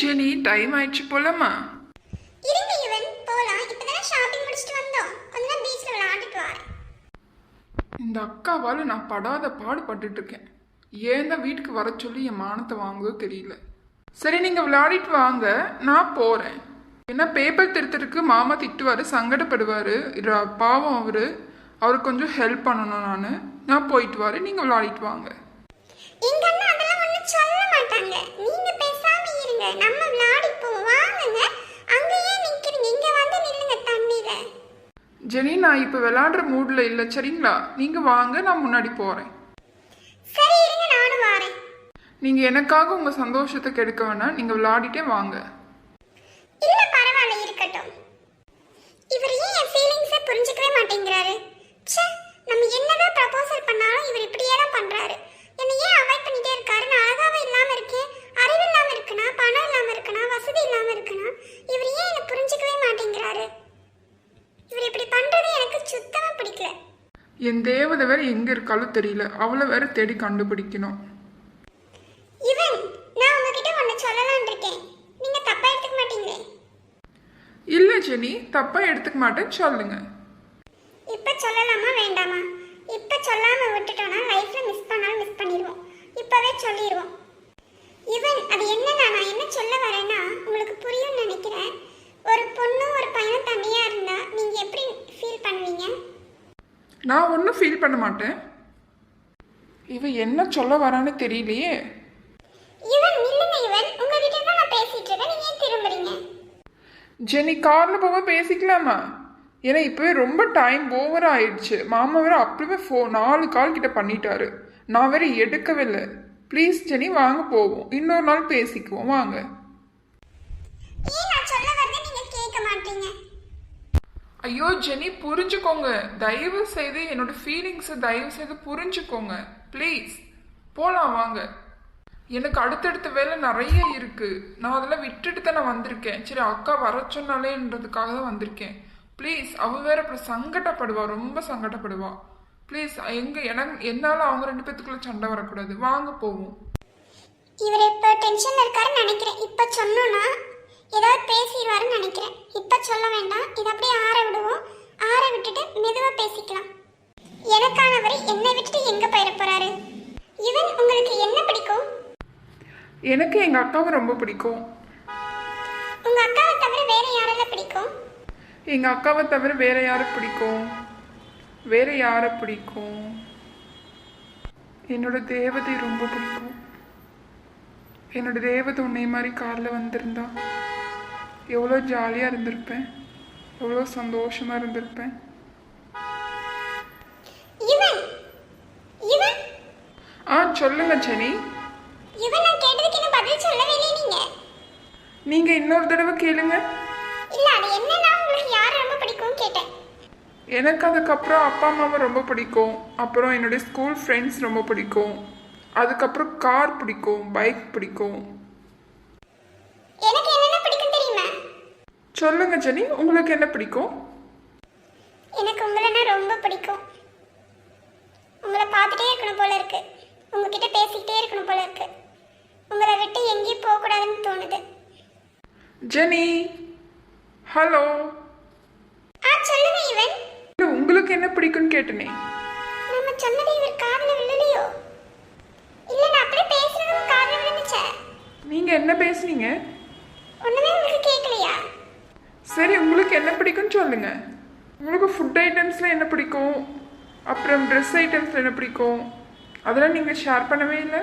Jenny time ஆயிடுச்சு போலமா? இருங்க யுவன் போலாம். இப்பதானே ஷாப்பிங் முடிச்சிட்டு வந்தோம். கொஞ்ச நேரம் பீச்ல விளையாண்டுட்டு வரேன். இந்த அக்காவால் நான் படாத பாடுபட்டுட்டு இருக்கேன் ஏன் தான் வீட்டுக்கு வர சொல்லி என் மானத்தை வாங்குதோ தெரியல. சரி நீங்கள் விளையாடிட்டு வாங்க. நான் போகிறேன் ஏன்னா பேப்பர் திருத்தருக்கு மாமா திட்டுவார் சங்கடப்படுவார். பாவம் அவர். அவருக்கு கொஞ்சம் ஹெல்ப் பண்ணணும் நான். நான் போயிட்டு வரேன். நீங்கள் விளையாடிட்டு வாங்க. எங்க அண்ணா அதெல்லாம் ஒண்ணும் சொல்ல மாட்டாங்க. நீங்க நான் இப்போ விளையாடுற மூடில் இல்லை சரிங்களா? நீங்கள் வாங்க நான் முன்னாடி போகிறேன் நீங்கள் எனக்காக உங்கள் சந்தோஷத்தை கெடுக்க வேணாம். நீங்கள் விளையாடிட்டே வாங்க. இல்ல பரவாயில்ல இருக்கட்டும். இவர் ஏன் என் ஃபீலிங்ஸை புரிஞ்சுக்கவே மாட்டேங்கிறாரு ச்சே நம்ம என்னதான் ப்ரப்போசல் பண்ணாலும் இவர் இப்படியே தான் பண்றாரு என்னை ஏன் அவாய்ட் பண்ணிட்டே இருக்காரு நான் அழகாவே இல்லாம இருக்கேன் அறிவு இல்லாம இருக்கனா பணம் இல்லாம இருக்கனா வசதி இல்லாம இருக்கனா இவர் ஏன் என்னை புரிஞ்சுக்கவே மாட்டேங்கிறாரு இவர் இப்படி பண்றது எனக்கு சுத்தமா பிடிக்கல என் தேவதை இருக்காலும் தெரியல. அவளை வேற தேடி கண்டுபிடிக்கணும். இவன் நான் உங்ககிட்ட ஒன்னு சொல்லலாம்னு இருக்கேன். நீங்க தப்பா எடுத்துக்க மாட்டீங்களே. இல்லை ஜெனி. தப்பாக எடுத்துக்க மாட்டேன்னு சொல்லுங்க. இப்ப சொல்லலாமா வேண்டாமா? இப்ப சொல்லாம விட்டுட்டோம்னா லைஃப்ல மிஸ் பண்ணாலும் மிஸ் பண்ணிடுவோம். இப்பவே சொல்லிடுவோம். இவன் அது என்னன்னா நான் என்ன சொல்ல வரேன்னா உங்களுக்கு புரியும்னு நினைக்கிறேன். ஒரு பொண்ணும் ஒரு பையனும் தனியா இருந்தா நீங்க எப்படி ஃபீல் பண்ணுவீங்க? நான் ஒன்றும் ஃபீல் பண்ண மாட்டேன். இவ என்ன சொல்ல வரான்னு தெரியலையே. இவன் நில்லுங்க இவன். உங்ககிட்ட தான் நான் பேசிட்டு இருக்கேன். நீங்க ஏன் திரும்புறீங்க? ஜெனி காரில் போக பேசிக்கலாமா? ஏன்னா இப்போவே ரொம்ப டைம் ஓவர் ஆயிடுச்சு. மாமா வேற அப்பவே ஃபோ நாலு கால் கிட்ட பண்ணிட்டாரு. நான் வேற எடுக்கவே இல்லை. ப்ளீஸ் ஜெனி வாங்க போவோம். இன்னொரு நாள் பேசிக்குவோம். வாங்க. ஐயோ ஜெனி புரிஞ்சுக்கோங்க. தயவு செய்து என்னோட ஃபீலிங்ஸை தயவு செய்து புரிஞ்சுக்கோங்க. ப்ளீஸ் போகலாம் வாங்க. எனக்கு அடுத்தடுத்த வேலை நிறைய இருக்குது நான் அதெல்லாம் விட்டுட்டு தான் நான் வந்திருக்கேன். சரி அக்கா வர சொன்னாலேன்றதுக்காக தான் வந்திருக்கேன். ப்ளீஸ் அவள் வேற அப்புறம் சங்கடப்படுவா ரொம்ப சங்கடப்படுவா. ப்ளீஸ் எங்கே எனக்கு என்னால் அவங்க ரெண்டு பேத்துக்குள்ள சண்டை வரக்கூடாது. வாங்க போவோம். இவர் இப்போ டென்ஷன்ல இருக்காருன்னு நினைக்கிறேன். இப்போ சொன்னோன்னா ஏதாவது பேசிடுவாருன்னு நினைக்கிறேன். இப்போ சொல்ல வேண்டாம். இதை அப்படியே ஆற விடுவோம். ஆற விட்டுட்டு மெதுவாக பேசிக்கலாம். எனக்கானவர் என்னை விட்டுட்டு எங்க போயிட போறாரு? இவன் உங்களுக்கு என்ன பிடிக்கும்? எனக்கு எங்க அக்காவை ரொம்ப பிடிக்கும். உங்க அக்காவை தவிர வேற யாரெல்லாம் பிடிக்கும்? எங்க அக்காவை தவிர வேற யாரை பிடிக்கும்? வேற யாரை பிடிக்கும்? என்னோட தேவதை ரொம்ப பிடிக்கும். என்னோட தேவதை உன்னை மாதிரி காரில் வந்திருந்தா எவ்வளோ ஜாலியாக இருந்திருப்பேன். எவ்வளோ சந்தோஷமாக இருந்திருப்பேன். இவன்? இவன்? ஆ சொல்லுங்க ஜெனி இவன் நான் கேட்டதுக்கு என்ன பதில் சொல்லவே நீங்க. நீங்கள் இன்னொரு தடவை கேளுங்க. இல்ல அது என்னன்னா உங்களுக்கு யார் ரொம்ப பிடிக்கும் கேட்டேன். எனக்கு அதுக்கப்புறம் அப்பா அம்மாவை ரொம்ப பிடிக்கும். அப்புறம் என்னுடைய ஸ்கூல் ஃப்ரெண்ட்ஸ் ரொம்ப பிடிக்கும். அதுக்கப்புறம் கார் பிடிக்கும் பைக் பிடிக்கும். எனக்கு என்னென்ன பிடிக்கும் தெரியுமா? சொல்லுங்க ஜெனி உங்களுக்கு என்ன பிடிக்கும் எனக்கு உங்களைன்னா ரொம்ப பிடிக்கும் உங்களை பார்த்துட்டே இருக்கணும் போல இருக்கு உங்ககிட்ட பேசிக்கிட்டே இருக்கணும் போல இருக்கு உங்களை விட்டு எங்கேயும் போகக்கூடாதுன்னு தோணுது ஜெனி ஹலோ ஆ சொல்லுங்க இவன் இல்ல, உங்களுக்கு என்ன பிடிக்கும்னு கேட்டனே? நம்ம சொன்னது இவர் காதுல விழலையோ? இல்ல நான் அப்படியே பேசுறதும் காதுல விழுந்துச்சே? நீங்க என்ன பேசுனீங்க? ஒண்ணுமே உங்களுக்கு கேட்கலையா? சரி உங்களுக்கு என்ன பிடிக்கும்னு சொல்லுங்க. உங்களுக்கு ஃபுட் ஐட்டம்ஸ்ல என்ன பிடிக்கும்? அப்புறம் ட்ரெஸ் ஐட்டம்ஸ்ல என்ன பிடிக்கும்? அதெல்லாம் நீங்க ஷேர் பண்ணவே இல்லை?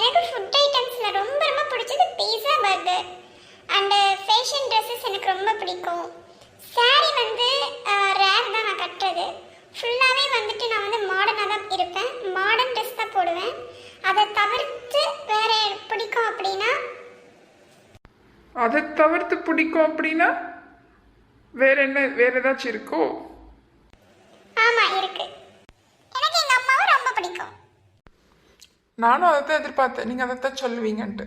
எனக்கு ஃபுட் ஐட்டம்ஸ்ல ரொம்ப ரொம்ப பிடிச்சது pizza burger and fashion dresses எனக்கு ரொம்ப பிடிக்கும். Saree வந்து ரேர் தான் நான் கட்டுறது. ஃபுல்லாகவே வந்துட்டு நான் வந்து மாடர்னாக தான் இருப்பேன். மாடர்ன் ட்ரெஸ் தான் போடுவேன். அதை தவிர்த்து வேற பிடிக்கும் அப்படின்னா அதை தவிர்த்து பிடிக்கும் அப்படின்னா வேற என்ன வேற ஏதாச்சும் இருக்கோ? ஆமாம் இருக்கு. எனக்கு எங்கள் அம்மாவும் ரொம்ப பிடிக்கும். நானும் அதை தான் எதிர்பார்த்தேன். நீங்க அதை தான் சொல்லுவீங்கன்ட்டு.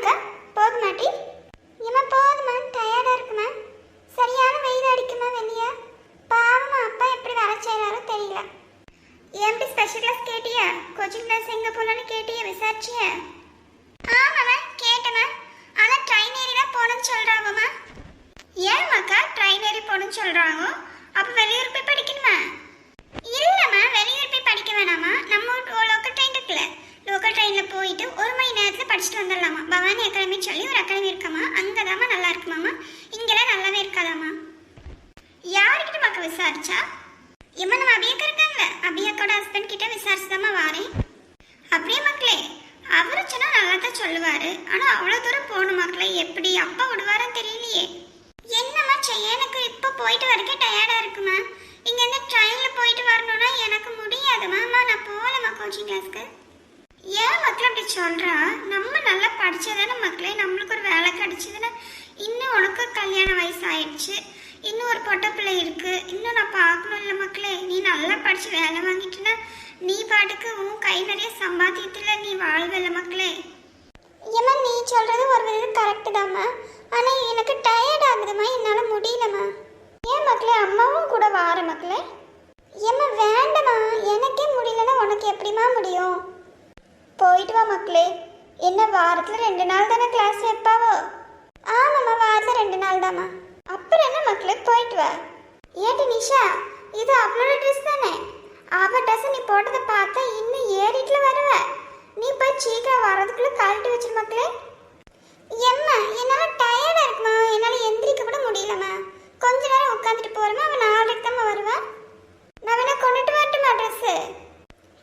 ஏன் மக்கா போக மாட்டி ஏம்மா போதுமா டயர்டாக இருக்குமா? சரியான வெயில் அடிக்குமா வெளியே பாவமா அப்பா எப்படி வர செய்கிறாரோ தெரியல. ஏம்பி ஸ்பெஷல் கிளாஸ் கேட்டியா? கோச்சிங் கிளாஸ் எங்கே போகலான்னு கேட்டியா விசாரிச்சியா? ஆமாம்மா கேட்டேம்மா. ஆனால் ட்ரெயின் ஏறி தான் போகணும்னு சொல்கிறாங்கம்மா ஏன்மாக்கா ட்ரெயின் ஏறி போகணும்னு சொல்கிறாங்க அப்போ வெளியூர் போய் படிக்கணுமா இல்லைம்மா வெளியூர் போய் படிக்க வேணாமா நம்ம லோக்கல் ட்ரெயின் இருக்குல்ல லோக்கல் ட்ரெயினில் போயிட்டு ஒரு மணி நேரத்தில் படிச்சுட்டு வந்துடலாமா? பவானி அகாடமின்னு சொல்லி ஒரு அகாடமி இருக்காமா? அங்கே தாமா நல்லா இருக்குமாமா இங்கெல்லாம் நல்லாவே இருக்காதாமா யார்கிட்ட மக்கள் விசாரிச்சா? இம்மா நம்ம அபியாக்கா இருக்காங்கல்ல அபியக்கோட ஹஸ்பண்ட் கிட்ட விசாரிச்சுதாம்மா வாரேன். அப்படியே மக்களே அவரு சொன்னால் நல்லா தான் சொல்லுவார். ஆனால் அவ்வளோ தூரம் போகணும் மக்களே. எப்படி அப்பா விடுவாரோ தெரியலையே. என்னம்மா செய்ய? எனக்கு இப்போ போயிட்டு வரக்கே டயர்டாக இருக்குமா? இங்கேருந்து ட்ரெயினில் போயிட்டு வரணும்னா எனக்கு முடியாதுமா அம்மா நான் போகலம்மா கோச்சிங் கிளாஸ்க்கு ஏன் மக்கள் அப்படி சொல்கிறான் நம்ம நல்லா படித்ததானே மக்களே நம்மளுக்கு ஒரு வேலை கிடைச்சதுன்னா இன்னும் உனக்கு கல்யாண வயசு ஆயிடுச்சு இன்னும் ஒரு பொட்டை பிள்ளை இருக்குது இன்னும் நான் பார்க்கணும் இல்லை மக்களே நீ நல்லா படித்து வேலை வாங்கிட்டுனா நீ பாட்டுக்கு உன் கை நிறைய சம்பாத்தியத்தில் நீ வாழ்வல்ல மக்களே. ஏமா நீ சொல்கிறது ஒரு விதம் கரெக்ட் தாம்மா. ஆனால் எனக்கு டயர்ட் ஆகுதுமா என்னால் முடியலம்மா. ஏன் மக்களே அம்மாவும் கூட வார மக்களே? ஏம்மா வேண்டாம்மா. எனக்கே முடியலன்னா உனக்கு எப்படிம்மா முடியும்? போயிட்டு வா மக்களே. என்ன வாரத்தில் ரெண்டு நாள் தானே கிளாஸ் வைப்பாவோ ஆமாம்மா வாரத்தில் ரெண்டு நாள் தாம்மா. அப்புறம் என்ன மக்களே போயிட்டு வா. ஏட்டி நிஷா இது அவளோட ட்ரெஸ் தானே? அவள் ட்ரெஸ்ஸை நீ போட பார்த்தா இன்னும் ஏறிட்டுல வருவ நீ போய் சீக்கிரம் வரதுக்குள்ள கழட்டி வச்சிரு மக்களே எம்மா என்னால டயர்டா இருக்குமா என்னால எந்திரிக்க கூட முடியலம்மா கொஞ்ச நேரம் உட்காந்துட்டு போறேம்மா அவன் நாளைக்கு தான் வருவா நான் வேணா கொண்டுட்டு வரட்டுமா ட்ரெஸ்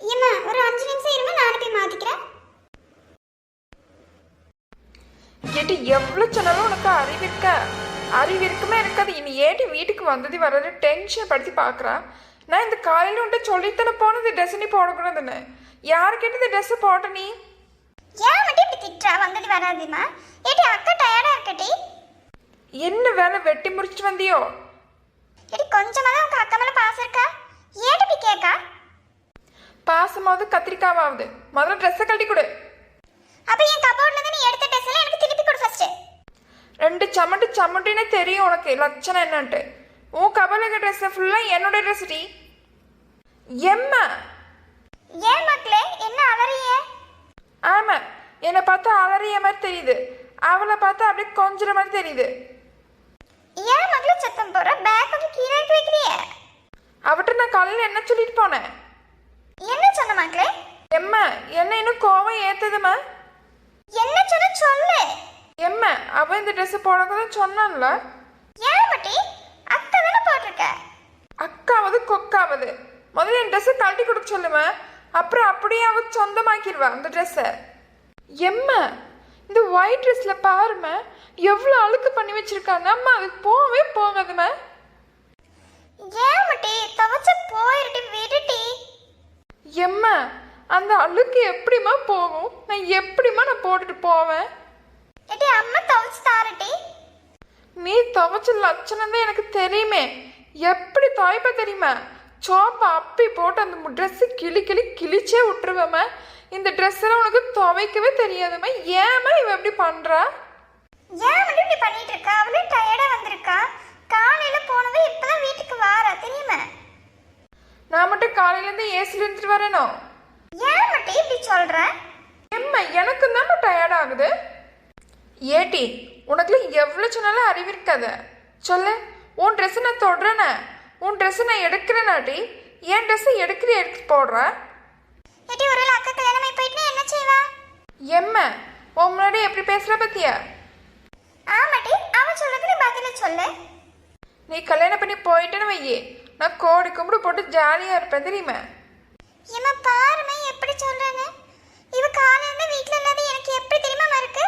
ஏம்மா ஒரு அஞ்சு நிமிஷம் இருமா நானே போய் மாத்திக்கிறேன் ஏட்டி எவ்வளோ சொன்னாலும் உனக்கு அறிவு இருக்கா? அறிவு இருக்குமே இருக்காது இனி ஏட்டி வீட்டுக்கு வந்தது வர்றது டென்ஷன் படுத்தி பார்க்குறான் நான் இந்த காலையில் உன்ட்ட சொல்லித்தானே போனது ட்ரெஸ் நீ போடக்கூடாதுன்னு. யாருக்கிட்ட இந்த ட்ரெஸ்ஸை போட்ட நீ? ஏன் மட்டும் இப்படி திட்டுறா? வந்தது வராதுமா? ஏடி அக்கா டயர்டா இருக்கட்டி என்ன வேலை வெட்டி முடிச்சிட்டு வந்தியோ? ஏடி கொஞ்சமா தான் உங்க அக்கா மேல பாசம் இருக்கா? ஏடி இப்படி கேக்கா? பாசமாவது கத்திரிக்காவாவது. முதல்ல ட்ரெஸ்ஸை கழட்டி கொடு. அப்ப என் கபோர்ட்ல இருந்து நீ எடுத்த ட்ரெஸ் எல்லாம் எனக்கு திருப்பி ஃபர்ஸ்ட் ரெண்டு சமட்டு சமட்டினே தெரியும் உனக்கு லட்சணம் என்னன்ட்டு. உன் கபலுக்கு ட்ரெஸ் ஃபுல்லாக என்னோட ட்ரெஸ் டி? எம்மா? ஏன் மக்களே என்ன அலறிய? ஆமாம் என்னை பார்த்தா அலறிய மாதிரி தெரியுது. அவளை பார்த்தா அப்படியே கொஞ்சிற மாதிரி தெரியுது. ஏன் மக்களே சத்தம் போற பேக் கொஞ்சம் கீழே வைக்கிறிய? அவட்ட நான் காலையில் என்ன சொல்லிட்டு போனேன்? என்ன சொன்ன மக்களே? எம்மா என்ன இன்னும் கோவம் ஏத்துதுமா? என்ன சொன்ன சொல்லு. எம்மா அவ இந்த ட்ரெஸ் போடக்கூடாது சொன்னான்ல? ஏன் மட்டி? அக்கா தானே போட்டிருக்க? அக்காவது கொக்காவது. முதல்ல என் ட்ரெஸ்ஸை கழட்டி கொடுக்க சொல்லுமா? அப்புறம் அப்படியே அவ சொந்தமாக்கிடுவா அந்த ட்ரெஸ்ஸை எம்மா இந்த ஒயிட் ட்ரெஸ்ஸில் பாரும்மா எவ்வளோ அழுக்கு பண்ணி வச்சிருக்காங்க. அம்மா அதுக்கு போகவே போகாதும்மா. ஏன் மட்டி? துவச்ச விடுட்டி எம்மா அந்த அழுக்கு எப்படிம்மா போகும்? நான் எப்படிம்மா நான் போட்டுட்டு போவேன் ஏடி அம்மா துவச்சு தாரட்டி நீ துவைச்ச லட்சணம் தான் எனக்கு தெரியுமே. எப்படி துவைப்ப தெரியுமா? சோப்பை அப்பி போட்டு அந்த ட்ரெஸ்ஸு கிளி கிளி கிழிச்சே விட்டுருவேம்மா. இந்த ட்ரெஸ் எல்லாம் உனக்கு துவைக்கவே தெரியாதும்மா. ஏம்மா இவ எப்படி பண்றா? ஏன் மட்டும் இப்படி பண்ணிட்டு இருக்கா? அவளே டயர்டா வந்திருக்கா. காலையில போனவே இப்பதான் வீட்டுக்கு வாரா தெரியுமா? நான் மட்டும் காலையிலேருந்து ஏசில இருந்துட்டு வரேனோ? ஏன் மட்டும் இப்படி சொல்ற? எம்மா எனக்கு தானே டயர்ட் ஆகுது. ஏட்டி உனக்குலாம் எவ்வளோ சொன்னாலும் அறிவு இருக்காத. சொல்ல உன் ட்ரெஸ்ஸை நான் தொடுறேனே. உன் ட்ரெஸ்ஸை நான் எடுக்கிறேனாடி என் ட்ரெஸ்ஸை எடுக்கிற எடுத்து போடுற? ஏட்டி ஒரு அக்கா கல்யாணம் போயிட்டு என்ன செய்வா? எம்ம உன் முன்னாடி எப்படி பேசுற பத்தியா? ஆமாட்டி அவன் சொல்றதுக்கு நீ பதில் சொல்லு. நீ கல்யாணம் பண்ணி போயிட்டேன்னு வையே. நான் கோடி கும்பிடு போட்டு ஜாலியா இருப்பேன் தெரியுமா? ஏமா பாருமே எப்படி சொல்றேன்னு இவ காலையில வீட்ல இல்லாத எனக்கு எப்படி தெரியுமா மறுக்கு?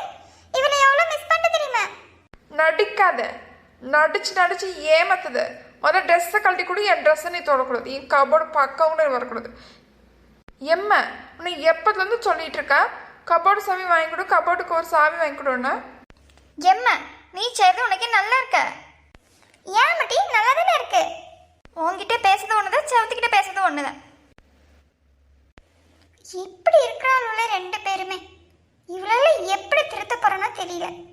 நடிக்காத நடிச்சு நடிச்சு ஏமாத்துது. முதல்ல ட்ரெஸ்ஸை கழட்டி கூட என் ட்ரெஸ்ஸை நீ தொடக்கூடாது என் கபோர்டு பக்கம்னு வரக்கூடாது எம்ம உன்னை எப்போதுலேருந்து சொல்லிட்டு இருக்கா கபோர்டு சாவி வாங்கி கொடு கபோர்டுக்கு ஒரு சாவி வாங்கி கொடுன்னா. எம்ம நீ செய்யறது உனக்கு நல்லா இருக்க. ஏன் மட்டி? நல்லா தானே இருக்கு. உன்கிட்ட பேசுறது ஒண்ணுதான் செவத்துக்கிட்ட பேசுறது ஒண்ணுதான். இப்படி இருக்கிறாள் ரெண்டு பேருமே. இவளால எப்படி திருத்த போறோன்னா தெரியல.